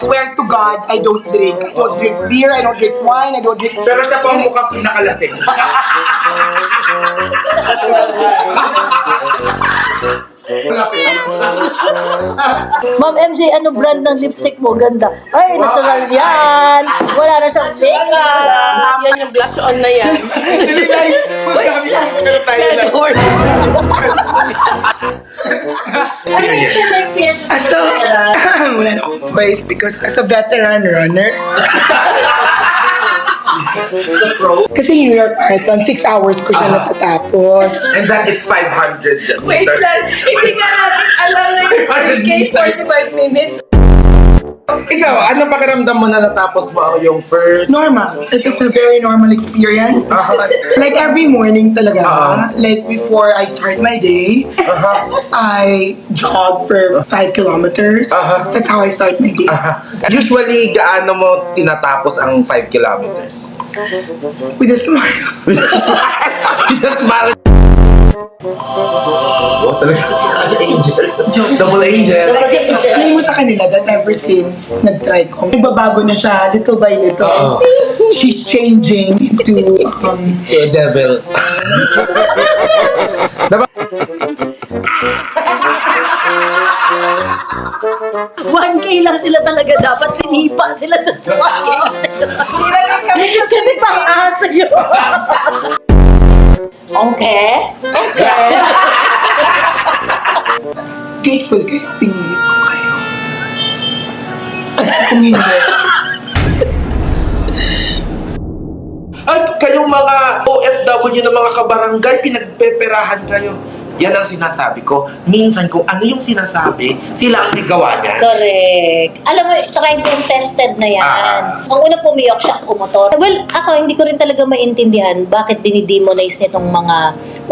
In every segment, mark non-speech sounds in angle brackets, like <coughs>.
Swear to God, I don't drink. I don't drink beer, I don't drink wine, I don't drink... Pero siya po ang mukhang pinakalasing. <laughs> Ma'am MJ, ano brand ng lipstick mo? Ganda. Ay, natural yan. Wala na siyang makeup. Yan yung blush on na yan. <laughs> Wait lang. Edward. Ano yung siya experience sa <coughs> Ato, wala na akong voice because as a veteran runner, <laughs> kasi New York Marathon, 6 hours ko siya natatapos. And that is 500 Wait lang. Hindi nga natin alam na yung 4K 45 minutes. Ikaw, ano pakiramdam mo na natapos mo yung first? Normal. It is a very normal experience because like every morning talaga, Uh-huh. like before I start my day, Aha. I jog for 5 kilometers. Uh-huh. That's how I start my day. Usually, gaano mo tinatapos ang 5 kilometers? With a smile. Just mara- <laughs> Oh, talaga. Angel. Double angel. Explain mo sa kanila that ever since nag-try ko, nagbabago na siya little by little. Oo. She's changing into um, To a devil. diba? 1K lang sila talaga dapat. Sinipa sila doon sa 1K. Hinalit kami sa Kasi pang aso yun. <laughs> Okay. Grateful kayo, pinili ko kayo. At kung hindi, At kayong mga OFW na mga kabarangay, pinagpeperahan kayo. Yan ang sinasabi ko. Minsan kung ano yung sinasabi, sila ang may gawa niyan. Correct. Alam mo, tried and tested na yan. Ah. Ang una pumiyok siya, kumotor. Well, ako, hindi ko rin talaga maintindihan bakit dinidemonize nitong mga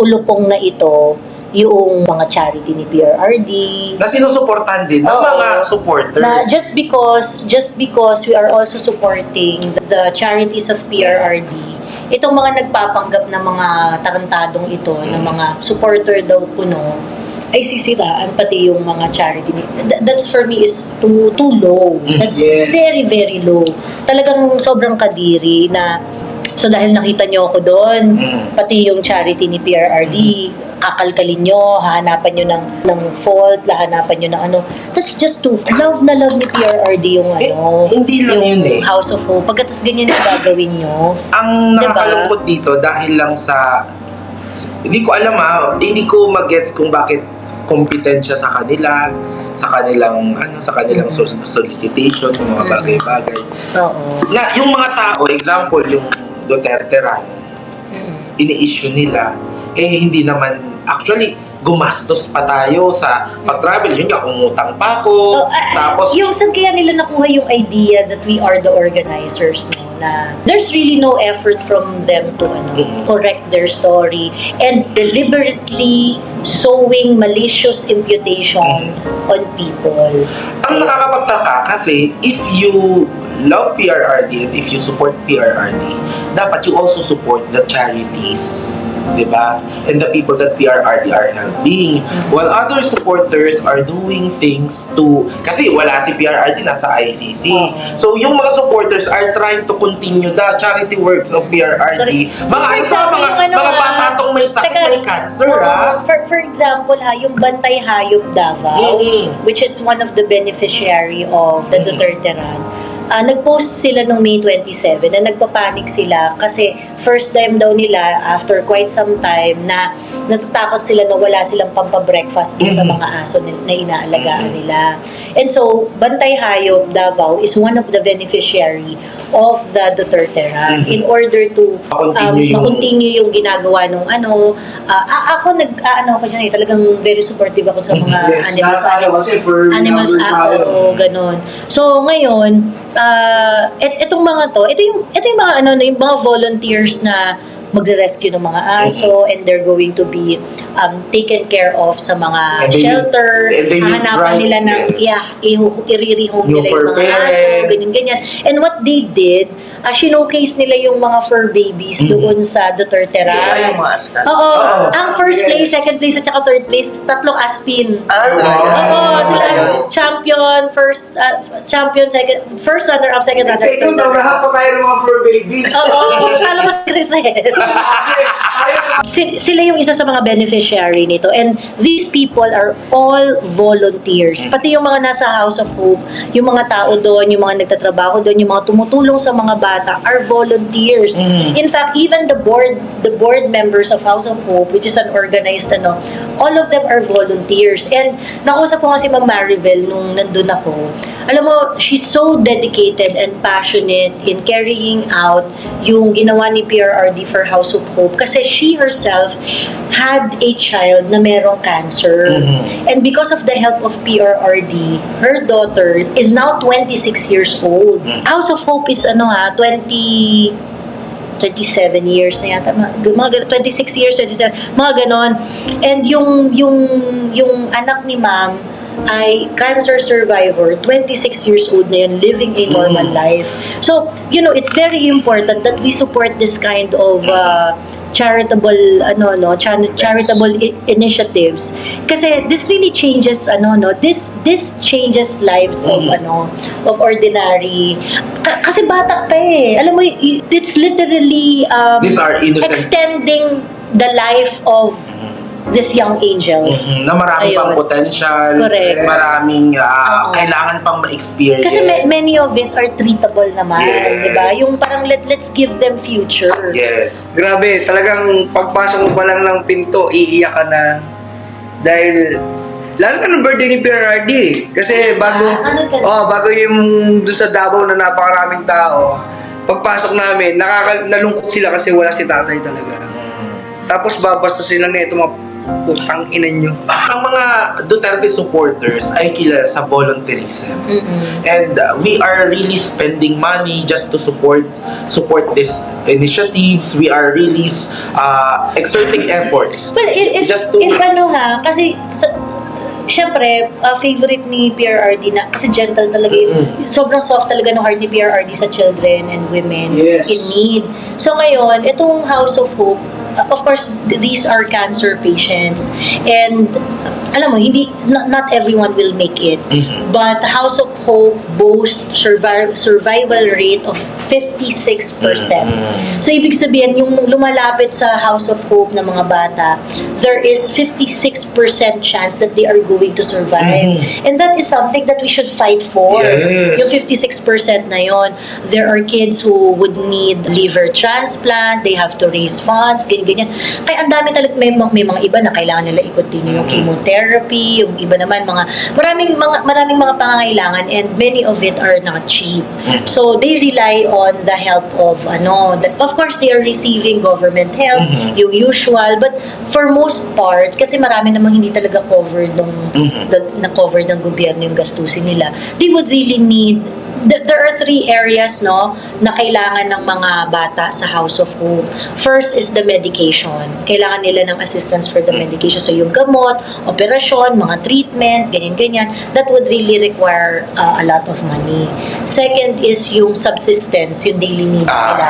ulupong na ito yung mga charity ni PRRD. Na sinusuportahan din ng Oo. mga supporters. Na just because just because we are also supporting the, the charities of PRRD, itong mga nagpapanggap na mga tarantadong ito, na mga supporter daw puno, ay sisiraan pati yung mga charity. ni- Th- That's for me is too too low. Mm, That's yes. very very low. Talagang sobrang kadiri na So dahil nakita nyo ako doon, Mm. pati yung charity ni PRRD, kakalkalin nyo, hahanapan nyo ng, ng fault, hahanapan nyo ng ano. That's just too, love na love ni PRRD yung Eh, ano, hindi lang yung yun eh. House of Hope. Pagkatas ganyan yung gagawin nyo. Ang Diba? nakakalungkot dito dahil lang sa hindi ko alam ah, hindi ko mag-gets kung bakit competent siya sa kanila, sa kanilang ano, sa kanilang sol- solicitation, yung mga Mm. bagay-bagay. Oo. Na yung mga tao, example yung Duterte run, Mm. ini-issue nila, eh hindi naman, actually, gumastos pa tayo sa pag-travel. Yun nga, umutang pa ako. Oh, ah, tapos, yung saan kaya nila nakuha yung idea that we are the organizers no, na there's really no effort from them to ano, Mhm. correct their story and deliberately sowing malicious imputation on people. ang nakakapagtaka kasi, if you love PRRD and if you support PRRD, dapat you also support the charities, di ba? And the people that PRRD are helping. While other supporters are doing things to, kasi wala si PRRD, nasa ICC. Oo. So, yung mga supporters are trying to continue the charity works of PRRD. Mga For example, mga, yung ano, mga ah, bata tong may sakit, teka, may cancer, oo, ah. for, for example, ha, yung Bantay Hayop Davao, Mm. which is one of the beneficiary of the Mm. Duterte run, ah, nag-post sila noong May 27 na nagpapanik sila kasi first time daw nila after quite some time na natatakot sila na wala silang pampabreakfast dun sa mga aso nil- na inaalagaan Mhm. nila. And so, Bantay Hayop Davao is one of the beneficiary of the Duterte Mhm. in order to um, Makontinue yung- yung ginagawa nung ano. a- ako nag ah, ano ako dyan eh, talagang very supportive ako sa mga Yes, animals. for animals act, tayo. oo, ganun. So ngayon, ah et, etong mga to, ito yung ito yung mga ano, yung mga volunteers na magre-rescue ng mga aso and they're going to be um, taken care of sa mga And they shelter. and they Hahanapan nila ng, yes. yeah, i-rehome nila yung mga aso, parent. ganyan-ganyan. And what they did, uh, showcase nila yung mga fur babies Mhm. doon sa Duterte Yes. Ranch. yung mga aslan. Oo. Oo. Ang first Yes. place, second place, at saka third place, tatlong aspin. Ah? Oo, sila Ayun. champion, first, uh, champion, second, first runner-up, second runner-up. Teka, naurahan pa tayo ng mga fur babies. Oo, <laughs> talo ko si Crisel. Si- sila yung isa sa mga beneficiary nito. And these people are all volunteers. Pati yung mga nasa House of Hope, yung mga tao doon, yung mga nagtatrabaho doon, yung mga tumutulong sa mga bata are volunteers. Mm. In fact, even the board the board members of House of Hope, which is an organized ano, all of them are volunteers. And nakausap ko nga si Ma'am Maribel nung nandun ako. Alam mo, she's so dedicated and passionate in carrying out yung ginawa ni PRRD for House of Hope kasi she herself had a child na merong cancer. Mhm. And because of the help of PRRD, her daughter is now 26 years old. Mm. House of Hope is ano ha, 20 27 years na yata, mga, mga ganon, 26 years, 27, mga ganon. And yung, yung, yung anak ni ma'am ay cancer survivor, 26 years old na yun, living a normal Mm. life. So, you know, it's very important that we support this kind of uh, charitable ano no char- charitable i- initiatives kasi this really changes ano no this this changes lives of Mhm. ano of ordinary Ka- kasi bata pa eh alam mo it's literally um, These are innocent. extending the life of these young angels Mhm, na marami Ayun. pang potential, Correct. maraming Oo. kailangan pang ma-experience. kasi ma- many of it are treatable naman Yes. di ba yung parang let, let's give them future Yes. Grabe, talagang pagpasok mo pa lang ng pinto, iiyak ka na. Dahil, lalo na ng birthday ni PRRD eh. Kasi bago, Ah, ano ka? oh, bago yung doon sa Davao na napakaraming tao, pagpasok namin, nakaka, nalungkot sila kasi wala si tatay talaga. Tapos babasta sila nito mga putang ina nyo. <laughs> Ang mga Duterte supporters ay kilala sa volunteerism. Mm-mm. And uh, we are really spending money just to support support these initiatives. We are really uh, exerting efforts. Well, if, if, Just to- if ano ha, kasi so, Siyempre, uh, favorite ni PRRD na, kasi gentle talaga yung, sobrang soft talaga ng heart ni PRRD sa children and women Yes. in need. So ngayon, itong House of Hope, of course, these are cancer patients. And, alam mo, hindi, not, not everyone will make it. Mhm. But House of Hope boasts survival, survival rate of 56%. Mhm. So, ibig sabihin, yung lumalapit sa House of Hope ng mga bata, there is 56% chance that they are going to survive. Mhm. And that is something that we should fight for. Yes. Yung 56% na yon, there are kids who would need liver transplant, they have to raise funds, ganyan, ganyan. Kaya ang dami talaga, may, mga- may mga iba na kailangan nila i-continue yung Mhm. Chemotherapy, yung iba naman mga, maraming mga, maraming mga pangangailangan and many of it are not cheap. Mhm. So, they rely on the help of, ano, the, of course, they are receiving government help, Mhm. yung usual, but for most part, kasi marami namang hindi talaga covered Mhm. the, na covered ng gobyerno yung gastusin nila, they would really need th- there are three areas no na kailangan ng mga bata sa House of Hope. First is the medication. Kailangan nila ng assistance for the medication. So yung gamot, operasyon, mga treatment, ganyan-ganyan, that would really require uh, a lot of money. Second is yung subsistence, yung daily needs Ah. nila.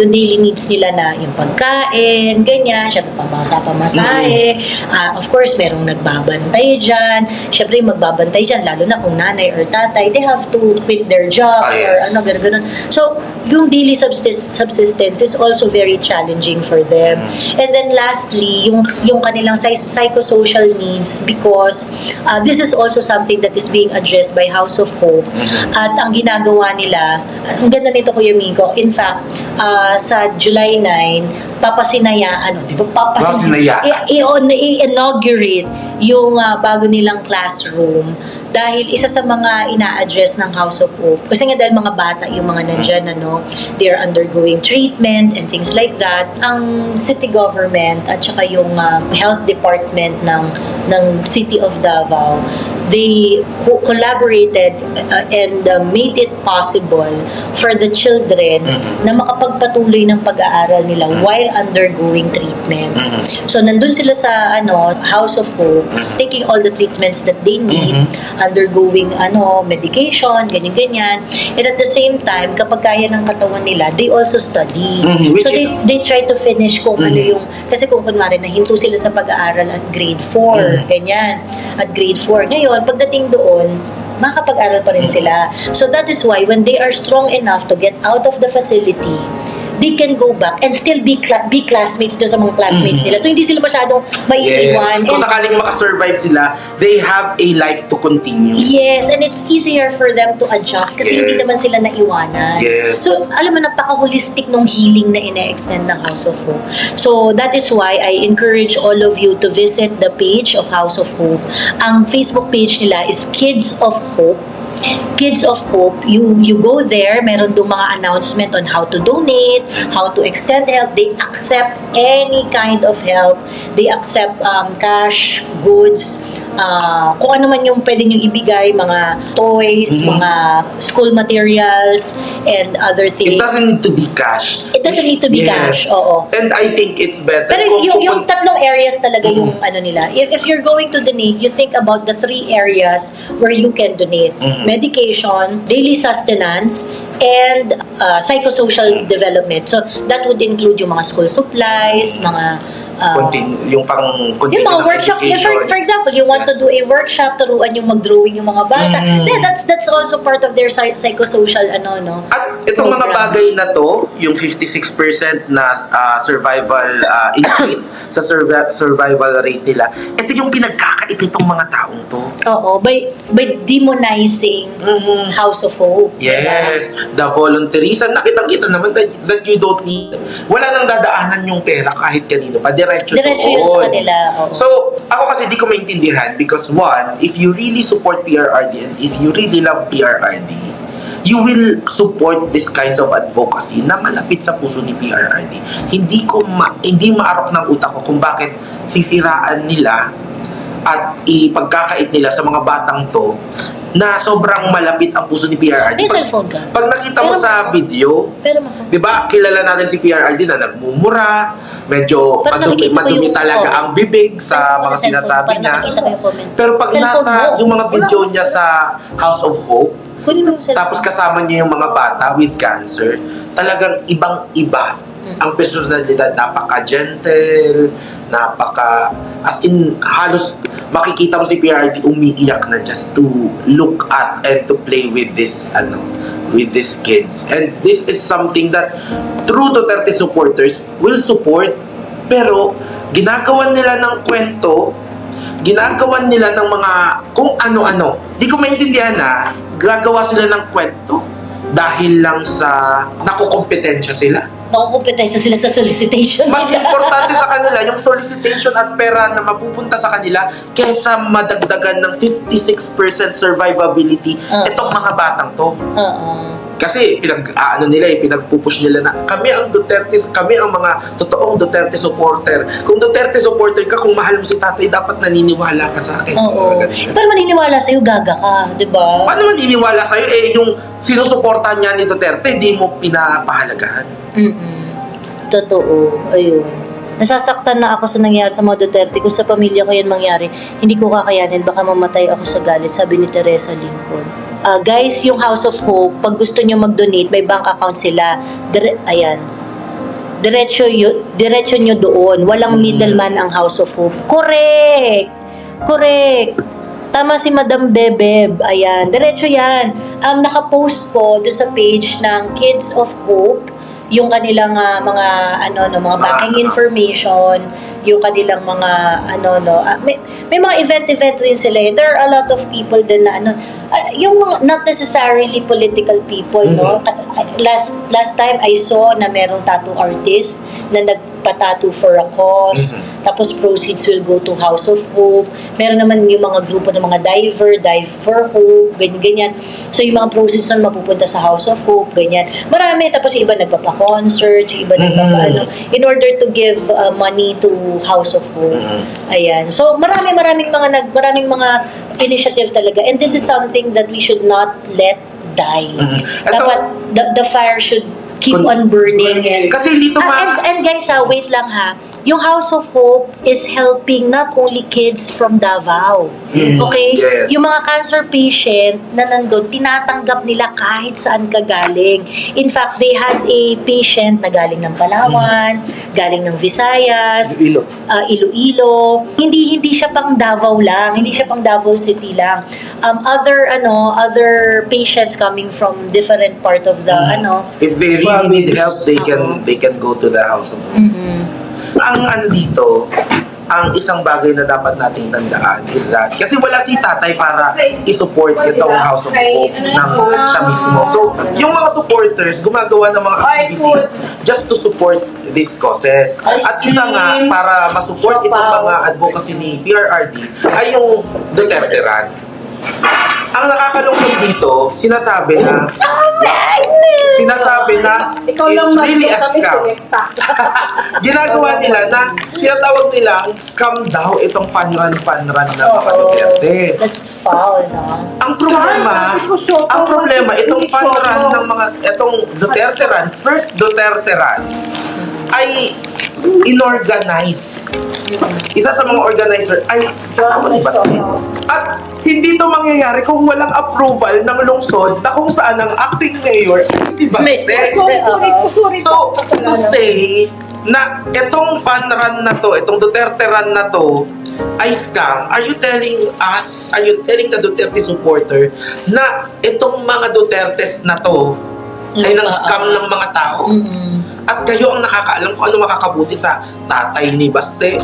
Yung daily needs nila na yung pagkain, ganyan, syempre pamasa-pamasahe. Ah, of course, merong nagbabantay dyan. Syempre, yung magbabantay dyan, lalo na kung nanay or tatay, they have to quit their job Ah, or yes. ano, gano'n, gano'n. So, yung daily subsist- subsistence is also very challenging for them. Mm. And then lastly, yung, yung kanilang psy- psychosocial needs because uh, this is also something that is being addressed by House of Hope. Mhm. At ang ginagawa nila, ang ganda nito Kuya Miko, in fact, uh, sa July 9, papasinayaan, ano, di ba? Papasinayaan. I-inaugurate yung uh, bago nilang classroom dahil isa sa mga ina-address ng House of Hope, kasi nga dahil mga bata yung mga nandyan, ano, they are undergoing treatment and things like that, ang city government at saka yung um, health department ng ng City of Davao, they co- collaborated uh, and uh, made it possible for the children Mhm. na makapagpatuloy ng pag-aaral nila while undergoing treatment. Mhm. So nandun sila sa ano House of Hope, Mhm. taking all the treatments that they need, Mhm. undergoing ano medication, ganyan ganyan. And at the same time, kapag kaya ng katawan nila, they also study. Mhm, which So they they try to finish kung ano Mhm. yung kasi kung kunwari nahinto sila sa pag-aaral at grade 4, Mhm. ganyan. At grade 4. Ngayon, pagdating doon, makakapag-aral pa rin Mhm. sila. So that is why when they are strong enough to get out of the facility, they can go back and still be cla- be classmates doon sa mga classmates Mhm. nila. So hindi sila masyadong Yes. iwan. Kung And- sakaling makasurvive sila, they have a life to continue. Yes, and it's easier for them to adjust kasi hindi Yes. naman sila naiwanan. Yes. So, alam mo, napaka-holistic nung healing na ine-extend ng House of Hope. So, that is why I encourage all of you to visit the page of House of Hope. Ang Facebook page nila is Kids of Hope. Kids of Hope, you you go there, meron doon mga announcement on how to donate, how to extend help. They accept any kind of help. They accept um, cash, goods, uh, kung ano man yung pwede nyo ibigay, mga toys, Mhm. mga school materials, and other It things. doesn't need to be cash. It doesn't need to be Yes. cash, oo. And I think it's better Pero kung yung, yung tatlong areas talaga yung Mhm. ano nila. If, if you're going to donate, you think about the three areas where you can donate. Mhm. Medication, daily sustenance, and uh, psychosocial development. So, that would include yung mga school supplies, mga uh, Continue, yung pang continue yung mga ng workshop, yeah, for, for example, you want to Yes. do a workshop, turuan yung mag-drawing yung mga bata. Mm. Yeah, that's that's also part of their psy- psychosocial ano no. At itong mga programs. bagay na to, yung 56% na ah, survival ah, increase <coughs> sa survi- survival rate nila, ito yung pinagkakait nitong mga taong to. Oo, by by demonizing Mhm. House of Hope. diba? Yes, the volunteerism. Nakitang-kita naman that, that you don't need. Wala nang dadaanan yung pera kahit kanino pa. Diretso, Diretso yun sa kanila. Oo. So, ako kasi di ko maintindihan because one, if you really support PRRD and if you really love PRRD, you will support this kinds of advocacy na malapit sa puso ni PRRD. Hindi ko ma, hindi maarok ng utak ko kung bakit sisiraan nila at ipagkakait nila sa mga batang to na sobrang malapit ang puso ni PRRD. May Pag, cellphone ka. pag nakita mo Pero- sa video, Pero Di ba, kilala natin si PRRD na nagmumura, medyo Parang madumi, madumi yung talaga comment. ang bibig sa mga sinasabi niya. Pero pag Cellphone nasa mo. yung mga video niya sa House of Hope, tapos kasama niya yung mga bata with cancer, talagang ibang-iba. Ang personalidad. Napaka-gentle, napaka... As in, halos makikita mo si PRD umiiyak na just to look at and to play with this, ano, with these kids. And this is something that true Duterte supporters will support. Pero, ginagawan nila ng kwento ginagawan nila ng mga kung ano-ano. Di ko maintindihan na gagawa sila ng kwento dahil lang sa nakukompetensya sila. Nakukumpetensya sila sa solicitation Mas nila. importante sa <laughs> kanila yung solicitation at pera na mapupunta sa kanila kaysa madagdagan ng 56% survivability Ah. itong mga batang to. Oo. Kasi pinag ano nila eh, pinagpupush nila na kami ang Duterte, kami ang mga totoong Duterte supporter. Kung Duterte supporter ka, kung mahal mo si tatay, dapat naniniwala ka sa akin. Oo. Pero maniniwala sa'yo, gaga ka, di ba? Paano maniniwala sa'yo? Eh, yung sinusuportahan niya ni Duterte, di mo pinapahalagahan. Mm-mm. Totoo. Ayun. Nasasaktan na ako sa nangyari sa mga Duterte. Kung sa pamilya ko yan mangyari, hindi ko kakayanin. Baka mamatay ako sa galit, sabi ni Teresa Lincoln. Ah, guys, yung House of Hope, pag gusto nyo mag-donate, may bank account sila. Dire- ayan. Diretso, yu- diretso nyo doon. Walang Mm. middleman ang House of Hope. Correct! Correct! Tama si Madam Bebeb. Ayan. Diretso yan. Um, nakapost ko doon sa page ng Kids of Hope yung kanilang ah, mga ano no mga banking information yung kanilang mga ano no ah, may, may mga event event rin sila eh. there are a lot of people din na ano ah, yung mga not necessarily political people no Mhm. Ah, last last time I saw na merong tattoo artist na nagpa-tattoo for a cause Mhm. tapos proceeds will go to House of Hope meron naman yung mga grupo ng mga diver dive for hope ganyan ganyan so yung mga proceeds nun mapupunta sa House of Hope ganyan marami tapos iba nagpapa-concert iba Mhm. nagpapa ano in order to give uh, money to House of Hope. Mhm. Ayan. So marami maraming mga nag maraming mga initiative talaga and this is something that we should not let die. Mhm. Ito- Dapat the, the fire should keep on burning and Kasi dito Ah, and, and guys ha, wait lang ha. Yung House of Hope is helping not only kids from Davao. Mm, Okay? yes. Yung mga cancer patient na nandun, tinatanggap nila kahit saan ka galing. In fact, they had a patient na galing ng Palawan, galing ng Visayas, Iloilo. ah, Iloilo. Hindi hindi siya pang Davao lang, hindi siya pang Davao City lang. Um, other ano, other patients coming from different part of the ano. If they really need help, they can they can go to the house of mhm. Ang ano dito, ang isang bagay na dapat nating tandaan is that, kasi wala si tatay para isupport itong House of Hope ng siya mismo. So, yung mga supporters, gumagawa ng mga activities just to support these causes. At isa nga, para masupport itong mga advocacy ni PRRD, ay yung Duterte Run. Ang nakakalungkot dito, sinasabi na, sinasabi na, it's really a scam <laughs> ginagawa nila na tinatawag nila scam daw itong fun run fun run ng mga Duterte. That's foul, no? Ang problema, ang problema itong fun run ng mga itong Duterte run, first Duterte run ay inorganize. Isa sa mga organizer ay kasama ni Basti. At hindi to mangyayari kung walang approval ng lungsod na kung saan ang acting mayor ay si Basti. Sorry, sorry sorry So, to say na itong fun run na to, itong Duterte run na to, ay scam, are you telling us, are you telling the Duterte supporter na itong mga Dutertes na to ay nang scam ng mga tao? Mhm. At kayo ang nakakaalam kung ano makakabuti sa tatay ni Baste,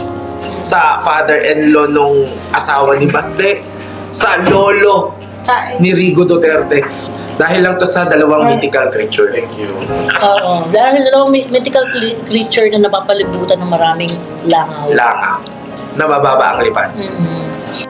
sa father-in-law nung asawa ni Baste, sa lolo ni Rigo Duterte. Dahil lang to sa dalawang mythical creature. Thank you. Oo. Dahil dalawang my- mythical cre- creature na napapalibutan ng maraming langaw. Langaw. Na mababa ang lipad. Mhm.